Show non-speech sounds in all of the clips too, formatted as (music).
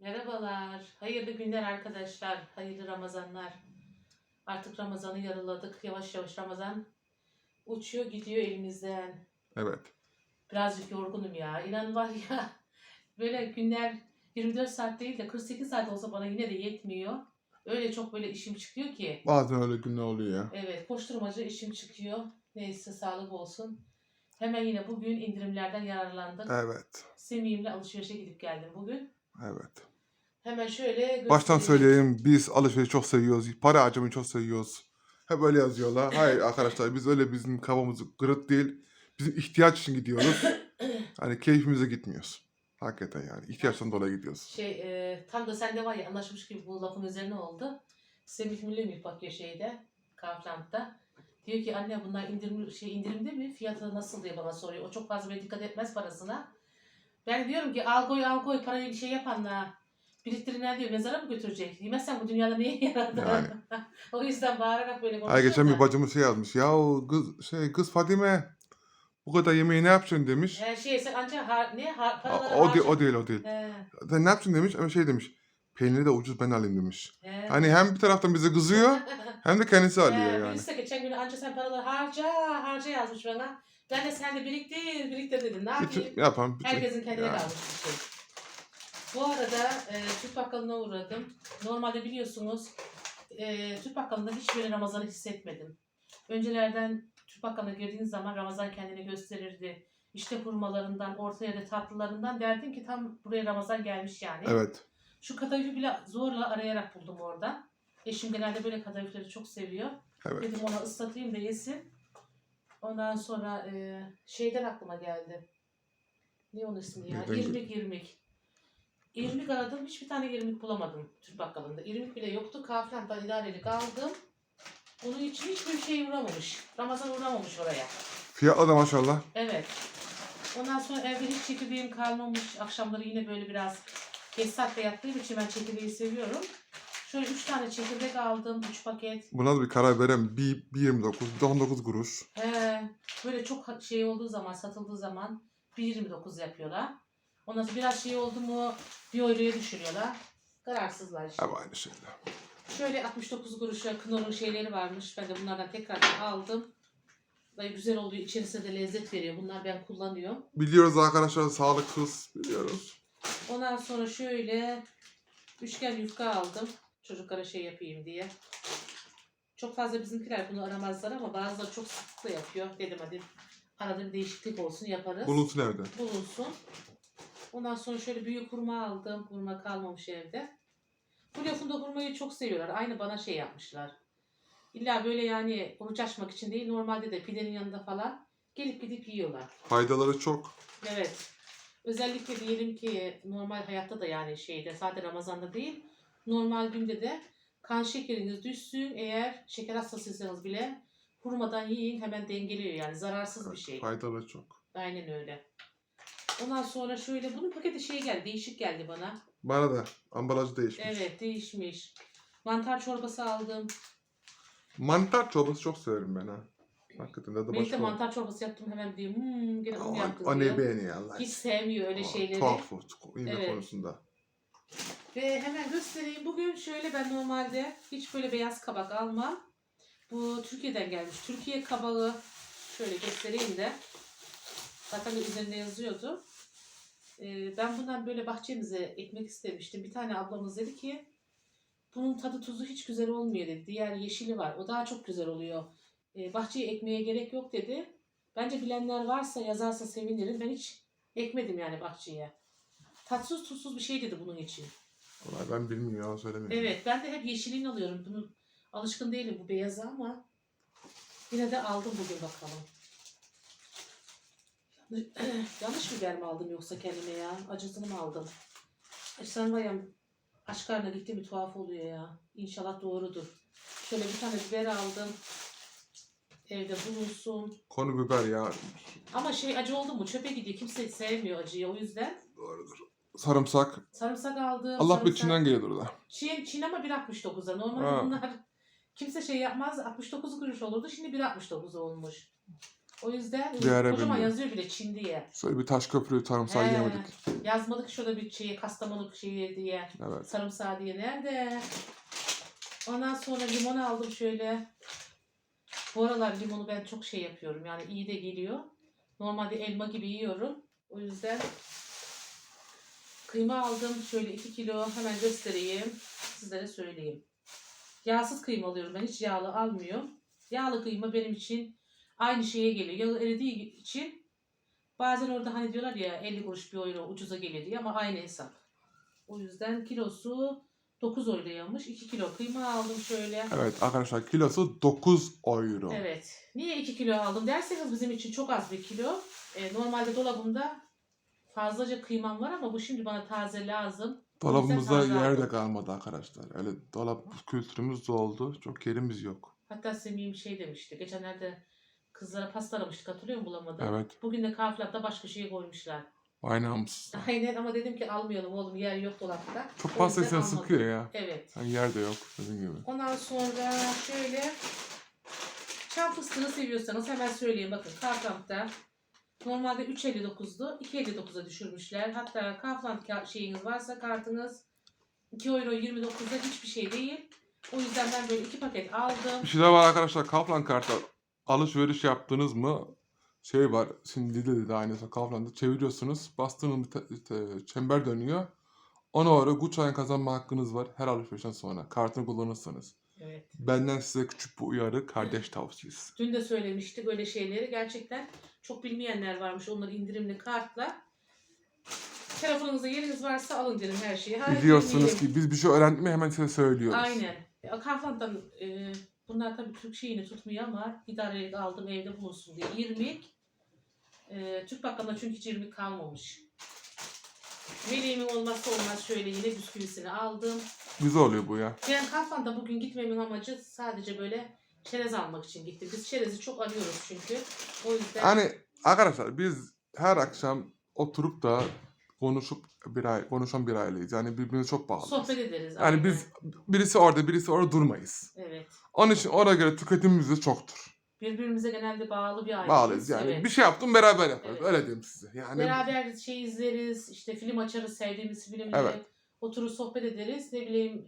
Merhabalar, hayırlı günler arkadaşlar, hayırlı Ramazanlar. Artık Ramazan'ı yarıladık, yavaş yavaş Ramazan uçuyor gidiyor elimizden. Evet. Birazcık yorgunum ya, inan var ya, (laughs) böyle günler 24 saat değil de 48 saat olsa bana yine de yetmiyor. Öyle çok böyle işim çıkıyor ki. Bazen öyle günler oluyor ya. Evet, koşturmaca işim çıkıyor. Neyse sağlık olsun. Hemen yine bugün indirimlerden yararlandık. Evet. Semih'imle alışverişe gidip geldim bugün. Evet. Hemen şöyle Baştan göstereyim. söyleyeyim biz alışverişi çok seviyoruz. Para harcamayı çok seviyoruz. Hep öyle yazıyorlar. Hayır arkadaşlar biz öyle bizim kafamız kırık değil. Bizim ihtiyaç için gidiyoruz. (coughs) Hani keyfimize gitmiyoruz. Hakikaten yani. ihtiyaçtan dolayı gidiyoruz. Şey e, tam da sende var ya anlaşmış gibi bu lafın üzerine oldu. Semih Mülemih bakıyor şeyde Kaufland'da. Diyor ki anne bunlar indirim şey indirimde mi? Fiyatı nasıl diye bana soruyor. O çok fazla böyle dikkat etmez parasına. Ben diyorum ki al koy al koy parayı bir şey yapanla biriktirinler diyor mezara mı götürecek? Yemezsen bu dünyada neye yaradı? Yani. (laughs) o yüzden bağırarak böyle Ay konuşuyor geçen bir bacımız şey yazmış. Ya kız, şey, kız Fadime bu kadar yemeği ne yapacaksın demiş. Ee, şey sen ancak har, ne har, paraları o, harca- o değil o değil. He, Sen ne yapacaksın demiş ama şey demiş. Peyniri de ucuz ben alayım demiş. he. Hani hem bir taraftan bize kızıyor (laughs) hem de kendisi alıyor Ee, yani. Birisi de geçen gün anca sen paraları harca harca yazmış bana. Ben de sen de biriktir biriktir dedim. Ne yapayım? Bütün, yapan bütün. Herkesin kendine Yani. kalmış bir şey. Bu arada e, Türk Bakkalı'na uğradım. Normalde biliyorsunuz e, Türk Bakkalı'nda hiç böyle Ramazan'ı hissetmedim. Öncelerden Türk Bakkalı'na girdiğiniz zaman Ramazan kendini gösterirdi. İşte hurmalarından, orta yerde tatlılarından derdin ki tam buraya Ramazan gelmiş yani. Evet. Şu kadayıfı bile zorla arayarak buldum orada. Eşim genelde böyle kadayıfları çok seviyor. Evet. Dedim ona ıslatayım da yesin. Ondan sonra e, şeyden aklıma geldi. Ne onun ismi ya? Neyden İrmik irmik. İrmik aradım. Hiçbir tane irmik bulamadım Türk bakkalında. İrmik bile yoktu. Kafran'dan idarelik aldım. Onun için hiçbir şey uğramamış. Ramazan uğramamış oraya. Fiyatla da maşallah. Evet. Ondan sonra evde hiç çekirdeğim kalmamış. Akşamları yine böyle biraz geç saatte yattığım için ben çekirdeği seviyorum. Şöyle üç tane çekirdek aldım. Üç paket. Buna da bir karar verem. Bir, bir 29, bir 19 kuruş. He, böyle çok şey olduğu zaman, satıldığı zaman 1.29 yapıyorlar. Ondan sonra biraz şey oldu mu 1 euroya düşürüyorlar. Kararsızlar işte. Hep aynı şeyler. Şöyle 69 kuruşa Knorr'un şeyleri varmış. Ben de bunlardan tekrar aldım. Ve güzel oluyor. İçerisinde de lezzet veriyor. Bunlar ben kullanıyorum. Biliyoruz arkadaşlar sağlıksız biliyoruz. Ondan sonra şöyle üçgen yufka aldım. Çocuklara şey yapayım diye. Çok fazla bizimkiler bunu aramazlar ama bazıları çok sıklıkla yapıyor. Dedim hadi arada bir değişiklik olsun yaparız. Bulunsun evde. bulunsun. Ondan sonra şöyle büyük hurma aldım. Hurma kalmamış evde. Bu lafında hurmayı çok seviyorlar. Aynı bana şey yapmışlar. İlla böyle yani oruç açmak için değil normalde de pidenin yanında falan gelip gidip yiyorlar. Faydaları çok. Evet. Özellikle diyelim ki normal hayatta da yani şeyde sadece Ramazan'da değil normal günde de kan şekeriniz düşsün eğer şeker hastasıysanız bile hurmadan yiyin hemen dengeliyor yani zararsız bir şey. Faydaları çok. Aynen öyle. Ondan sonra şöyle bunun paketi şey geldi değişik geldi bana. Bana da ambalajı değişmiş. Evet değişmiş. Mantar çorbası aldım. Mantar çorbası çok severim ben ha. Hakikaten de Birlikte başka. mantar çorbası yaptım hemen diyor. Hmm, gene onu O, ne beğeniyor Allah. Hiç sevmiyor öyle şeyleri. Tuhaf o, yemek Evet. konusunda. Ve hemen göstereyim. Bugün şöyle ben normalde hiç böyle beyaz kabak almam. Bu Türkiye'den gelmiş. Türkiye kabağı şöyle göstereyim de. Zaten de üzerinde yazıyordu. Ee, ben bundan böyle bahçemize ekmek istemiştim. Bir tane ablamız dedi ki bunun tadı tuzu hiç güzel olmuyor dedi. Diğer yeşili var. O daha çok güzel oluyor. Ee, bahçeye ekmeğe gerek yok dedi. Bence bilenler varsa yazarsa sevinirim. Ben hiç ekmedim yani bahçeye. Tatsız tuzsuz bir şey dedi bunun için. Vallahi ben bilmiyorum yalan söylemiyorum. Evet ben de hep yeşilini alıyorum. Bunun alışkın değilim bu beyaza ama yine de aldım bugün bakalım. (clears throat) Yanlış, biber mi aldım yoksa kendime ya? Acısını mı aldım? Sen var ya aç karnına gitti mi tuhaf oluyor ya. İnşallah doğrudur. Şöyle bir tane biber aldım. Evde bulunsun. Konu biber ya. Ama şey acı oldu mu çöpe gidiyor. Kimse sevmiyor acıyı o yüzden. Doğrudur. Sarımsak. Sarımsak aldım. Allah sarımsak- bir Çin'den geliyordur da. Çin, Çin ama 1.69'a. Normalde Ha. bunlar kimse şey yapmaz. 69 kuruş olurdu. Şimdi 1.69 olmuş. O yüzden ara kocaman bilmiyorum. yazıyor bile Çin diye. Şöyle bir taş köprü sarımsağı He. yemedik. Yazmadık şurada bir şeyi Kastamonu şeyi diye. Evet. Sarımsağı diye. Nerede? Ondan sonra limon aldım şöyle. Bu aralar limonu ben çok şey yapıyorum. Yani iyi de geliyor. Normalde elma gibi yiyorum. O yüzden kıyma aldım. Şöyle 2 kilo hemen göstereyim. Sizlere söyleyeyim. Yağsız kıyma alıyorum ben. Hiç yağlı almıyorum. Yağlı kıyma benim için aynı şeye geliyor. Yağı eridiği için bazen orada hani diyorlar ya 50 kuruş bir euro ucuza geliyor diye ama aynı hesap. O yüzden kilosu 9 euroymuş. 2 kilo kıyma aldım şöyle. Evet arkadaşlar kilosu 9 euro. Evet. Niye 2 kilo aldım derseniz bizim için çok az bir kilo. Ee, normalde dolabımda fazlaca kıymam var ama bu şimdi bana taze lazım. Dolabımızda taze yer de kalmadı arkadaşlar. Öyle dolap kültürümüz doldu. Çok yerimiz yok. Hatta Semih'im şey demişti. Geçenlerde kızlara pasta aramıştık hatırlıyor musun bulamadım. Evet. Bugün de Kaufland'da başka şey koymuşlar. Namussuz. (laughs) Aynen ama dedim ki almayalım oğlum yer yok dolapta. Çok insan almadım. sıkıyor ya. Evet. Yani yer de yok dediğim gibi. Ondan sonra şöyle çam fıstığını seviyorsanız hemen söyleyeyim bakın Kaufland'da normalde 3.59'du 2.59'a düşürmüşler. Hatta Kaufland ka- şeyiniz varsa kartınız 2 euro 29'da hiçbir şey değil. O yüzden ben böyle iki paket aldım. Bir şey daha var arkadaşlar. Kaufland kartı alışveriş yaptınız mı? Şey var. Şimdi Lidl'de de aynısı. Kaufland'da çeviriyorsunuz. Bastığınız bir çember dönüyor. Ona göre Gutschein kazanma hakkınız var her alışverişten sonra. Kartını kullanırsanız. Evet. Benden size küçük bir uyarı. Kardeş tavsiyesi. Dün de söylemiştik öyle şeyleri. Gerçekten çok bilmeyenler varmış. Onları indirimli kartla. Telefonunuzda yeriniz varsa alın derim her şeyi. Hayır, Biliyorsunuz demeyelim. ki biz bir şey öğrendik mi hemen size söylüyoruz. Aynen. Ya, Kaufland'dan e, bunlar tabii Türk şeyini tutmuyor ama idarelik aldım evde bulunsun diye. 20 e, Türk bakkalında çünkü hiç 20 kalmamış. Meleğimin olmazsa olmaz şöyle yine bisküvisini aldım. Güzel oluyor bu ya. Ben Kaufland'a bugün gitmemin amacı sadece böyle çerez almak için gittim. Biz çerezi çok arıyoruz çünkü. O yüzden Hani arkadaşlar biz her akşam oturup da konuşup bir ay konuşan bir aileyiz. Yani birbirimize çok bağlıyız. sohbet ederiz. Yani aynen. biz birisi orada birisi orada durmayız. Evet. Onun için oraya göre tüketimimiz de çoktur. Birbirimize genelde bağlı bir aileyiz. Bağlıyız yani. Evet. Bir şey yaptım beraber yaparız. Evet. Öyle diyeyim size. Yani Beraber şey izleriz, işte film açarız, sevdiğimiz filmleri. Evet. Oturur sohbet ederiz. Ne bileyim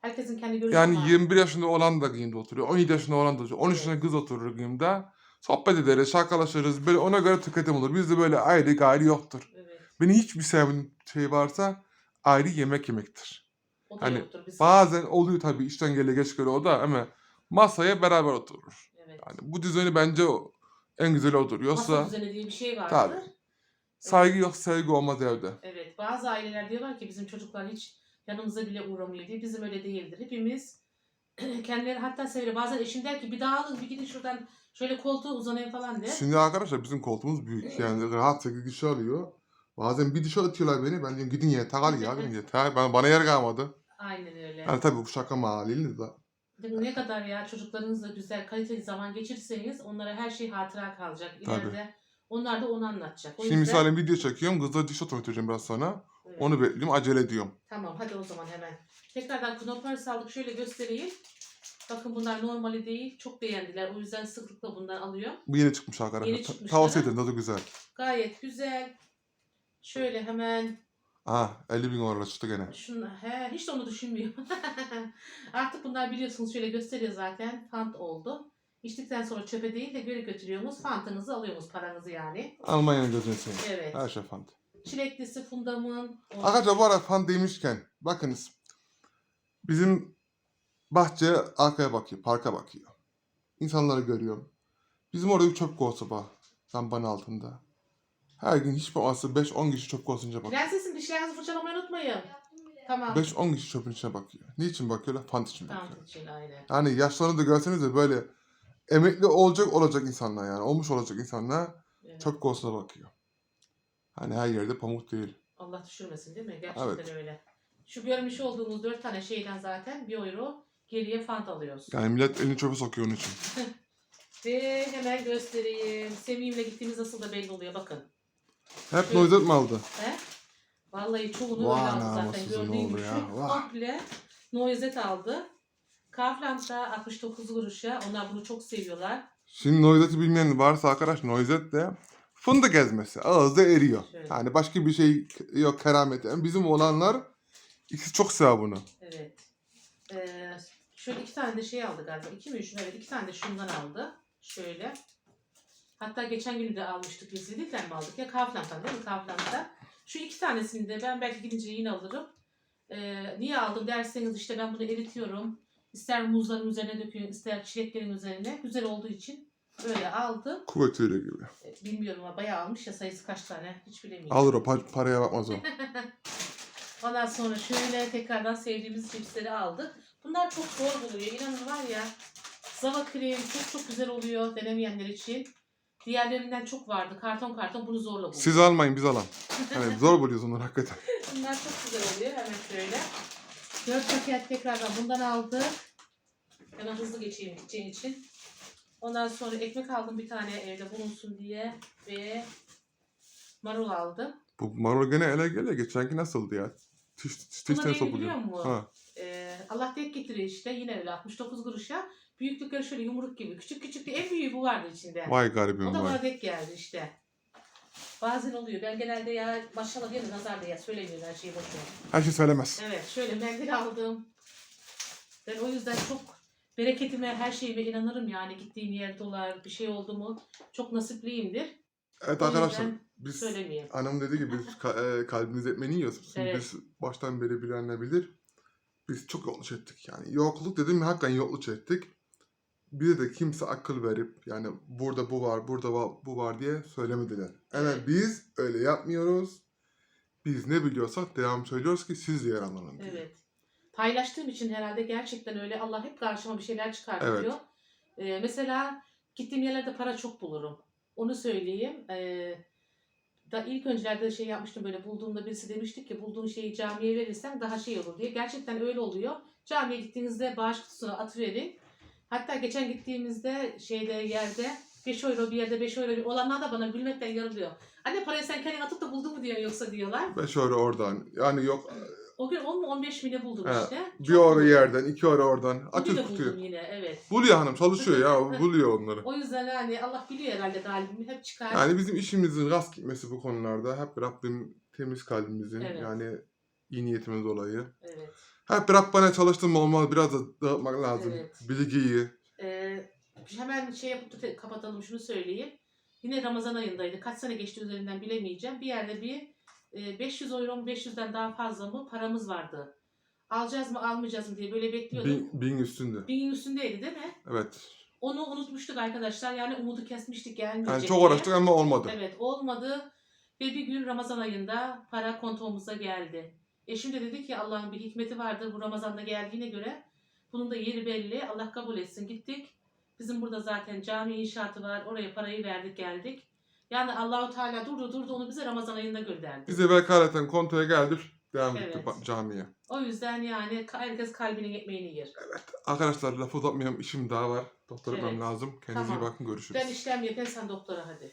herkesin kendi görüşü yani var. 21 yaşında olan da giyimde oturuyor. 17 yaşında olan da oturuyor. 13 Evet. yaşında kız oturur giyimde. Sohbet ederiz, şakalaşırız. Böyle ona göre tüketim olur. Bizde böyle ayrı gayrı yoktur. Evet. Beni hiçbir sevdiğim şey varsa ayrı yemek yemektir. O da Hani yoktur. Bazen oluyor tabii işten gele geç göre o da ama masaya beraber oturur. Evet. Yani bu düzeni bence o- en güzeli odur. Yoksa Masa düzeni diye bir şey vardır. Tabii. saygı yok sevgi olmaz evde. Evet. Bazı aileler diyorlar ki bizim çocuklar hiç yanımıza bile uğramıyor diye. Bizim öyle değildir. Hepimiz (clears throat) kendileri hatta seviyor. Bazen eşim der ki bir dağılın bir gidin şuradan şöyle koltuğa uzanayım falan der. Şimdi arkadaşlar bizim koltuğumuz büyük (clears throat) yani rahat 8 kişi alıyor. Bazen bir dışarı atıyorlar beni. Ben diyorum gidin yeter al ya diyorum yeter. Ben, bana yer kalmadı. Aynen öyle. Yani tabii bu şaka mahaliyle de. Ne kadar ya çocuklarınızla güzel kaliteli zaman geçirirseniz onlara her şey hatıra kalacak. İleride onlar da onu anlatacak. O Şimdi yüzden misalim video çekiyorum. Kızla diş oturtacağım biraz sonra. Evet. Onu bekliyorum. Acele ediyorum. Tamam hadi o zaman hemen. Tekrardan knopers aldık. Şöyle göstereyim. Bakın bunlar normali değil. Çok beğendiler. O yüzden sıklıkla bundan alıyor. Bu yeni çıkmış arkadaşlar. Yeni çıkmış, Tavsiye ederim. Tadı güzel. Gayet güzel. Şöyle hemen Aha 50 bin euro çıktı gene. şunu he hiç de onu düşünmüyorum. (laughs) Artık bunlar biliyorsunuz şöyle gösteriyor zaten. Fant oldu. İçtikten sonra çöpe değil de göre götürüyorsunuz. Fantınızı alıyorsunuz paranızı yani. Almanya'nın gözünü seveyim. Evet. Her şey fant. Çileklisi fundamın. o- Arkadaşlar bu arada fan demişken bakınız. Bizim bahçe arkaya bakıyor, parka bakıyor. İnsanları görüyorum. Bizim orada bir çöp kovası var. Lambanın altında. Her gün hiç olmazsa 5-10 kişi çöp kovasınca bakıyor. Prensesim dişlerinizi fırçalamayı unutmayın. Tamam. 5-10 kişi çöpün içine bakıyor. Niçin bakıyorlar? Fant için bakıyor. Tamam için aynen. Yani yaşlarını da görseniz de böyle emekli olacak olacak insanlar yani. Olmuş olacak insanlar Evet. çöp kovasına bakıyor. Hani her yerde pamuk değil. Allah düşürmesin değil mi? Gerçekten Evet. öyle. Şu görmüş olduğumuz dört tane şeyden zaten bir euro geriye fant alıyoruz. Yani millet elini çöpe sokuyor onun için. (laughs) Ve hemen göstereyim. Semih'imle gittiğimiz nasıl da belli oluyor bakın. Hep noizet mi aldı? He? Vallahi çoğunu Vay öyle aldı zaten. Gördüğün gibi komple noizet aldı. Kaufland'da 69 kuruşa. Onlar bunu çok seviyorlar. Şimdi noizeti bilmeyen varsa arkadaş noizet de fındık ezmesi. Ağızda eriyor. Şöyle. Yani başka bir şey yok keramet. Yani bizim olanlar ikisi çok sever bunu. Evet. Ee, şöyle iki tane de şey aldı galiba. İki mi üç mü? Evet iki tane de şundan aldı. Şöyle. Hatta geçen gün de almıştık biz. Lidl'den mi aldık? Ya Kaufland'dan değil mi? Kaufland'dan. Şu iki tanesini de ben belki gidince yine alırım. Ee, niye aldım derseniz işte ben bunu eritiyorum. İster muzların üzerine döküyorum, ister çileklerin üzerine. Güzel olduğu için böyle aldım. Kuvvetüyle gibi. Ee, Bilmiyorum ama bayağı almış ya sayısı kaç tane hiç bilemiyorum. Alır o pa- paraya bakmaz o. (laughs) Ondan sonra şöyle tekrardan sevdiğimiz cipsleri aldık. Bunlar çok zor buluyor. İnanın var ya. Zava krem çok çok güzel oluyor denemeyenler için. Diğerlerinden çok vardı. Karton karton bunu zorla buldum. Siz almayın biz alalım. Yani zor buluyoruz onları hakikaten. (laughs) Bunlar çok güzel oluyor. Hemen şöyle. 4 paket tekrardan bundan aldık. Hemen hızlı geçeyim gideceğin için. Ondan sonra ekmek aldım bir tane evde bulunsun diye. Ve marul aldım. Bu marul gene ele gele. Geçenki nasıldı ya? Tiş, tiş, Buna tişten neydi biliyor sokuluyor. musun? Ha. Ee, Allah denk getiriyor işte. Yine öyle 69 kuruşa. Büyüklükleri şöyle yumruk gibi. Küçük küçük de en büyüğü bu vardı içinde. Vay garibim o da vay. bana denk geldi işte. Bazen oluyor. Ben genelde ya maşallah de nazar diye söylemiyorum her şeyi boşuna. Her şey söylemez. Evet şöyle mendil aldım. Ben o yüzden çok bereketime her şeyime inanırım yani gittiğim yer dolar bir şey oldu mu çok nasipliyimdir. Evet O arkadaşlar yüzden biz Söylemeyeyim. Anam dedi ki biz ka- e, kalbimiz etmeni yiyoruz. Şimdi Evet. biz baştan beri bilenler bilir. Biz çok yokluk ettik yani. Yokluk dedim mi hakikaten yokluk ettik. Bize de kimse akıl verip yani burada bu var, burada bu var diye söylemediler. Evet Evet. biz öyle yapmıyoruz. Biz ne biliyorsak devam söylüyoruz ki siz de yararlanın diye. Evet. Paylaştığım için herhalde gerçekten öyle Allah hep karşıma bir şeyler çıkartıyor. Ee, mesela gittiğim yerlerde para çok bulurum. Onu söyleyeyim. Ee, da ilk öncelerde şey yapmıştım böyle bulduğumda birisi demişti ki bulduğun şeyi camiye verirsen daha şey olur diye. Gerçekten öyle oluyor. Camiye gittiğinizde bağış kutusuna atıverin. Hatta geçen gittiğimizde şeyde yerde 5 euro bir yerde 5 euro bir olanlar da bana gülmekten yarılıyor. Anne parayı sen kendin atıp da buldun mu diyor yoksa diyorlar. Ve şöyle oradan yani yok O gün 10 mu 15 mi ne buldum He, işte. bir Çok buldum. yerden iki ara oradan de tutuyor. buldum yine evet. Buluyor hanım çalışıyor ya (laughs) buluyor onları. O yüzden hani Allah biliyor herhalde kalbimi hep çıkar. Yani bizim işimizin rast gitmesi bu konularda hep Rabbim temiz kalbimizin Evet. yani iyi niyetimiz dolayı. Evet. Hep Rabbana çalıştım olmalı biraz da dağıtmak lazım. Evet. Bilgiyi. Ee, hemen şey yapıp da kapatalım şunu söyleyeyim. Yine Ramazan ayındaydı. Kaç sene geçti üzerinden bilemeyeceğim. Bir yerde bir e, 500 euro mu 500'den daha fazla mı paramız vardı. Alacağız mı almayacağız mı diye böyle bekliyorduk. Bin, bin üstünde. Binin üstündeydi değil mi? Evet. Onu unutmuştuk arkadaşlar. Yani umudu kesmiştik gelmeyecek Yani çok diye. uğraştık ama olmadı. Evet olmadı. Ve bir gün Ramazan ayında para kontomuza geldi. Eşim de dedi ki Allah'ın bir hikmeti vardır. Bu Ramazan'da geldiğine göre bunun da yeri belli. Allah kabul etsin. Gittik. Bizim burada zaten cami inşaatı var. Oraya parayı verdik geldik. Yani Allahu Teala durdu durdu onu bize Ramazan ayında gönderdi. Bize vekaleten kontoya geldik. Devam Evet. ettik ba- camiye. O yüzden yani herkes kalbinin ekmeğini yer. Arkadaşlar lafı uzatmayalım işim daha var. Doktor Evet. lazım. Kendinize iyi Tamam. bakın görüşürüz. Ben işlem yapayım sen doktora hadi.